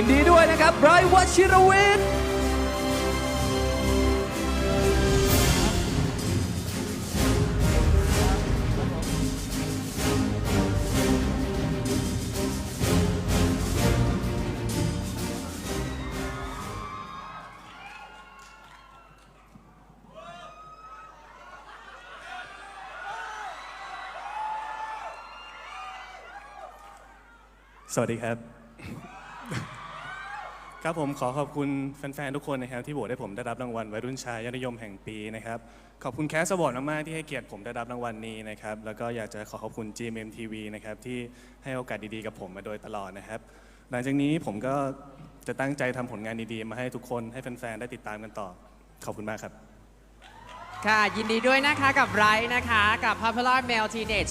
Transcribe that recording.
ยินดีด้วยนะครับไบรท์วชิรวิทย์สวัสดีครับ ครับผมขอขอบคุณแฟนๆ ทุกคนนะครับที่โหวตให้ผมได้รับรางวัลวัยรุ่นชายยอดนิยมแห่งปีนะครับขอบคุณแคสสบอร์ดมากๆที่ให้เกียรติผมได้รับรางวัลนี้นะครับแล้วก็อยากจะขอขอบคุณ GMMTV นะครับที่ให้โอกาสดีๆกับผมมาโดยตลอดนะครับ หลังจากนี้ผมก็จะตั้งใจทำผลงานดีๆ มาให้ทุกคนให้แฟนๆ ได้ติดตามกันต่อ ขอบคุณมากครับ ค่ะ ยินดีด้วยนะคะกับไรท์นะคะ กับ Popular Male Teenage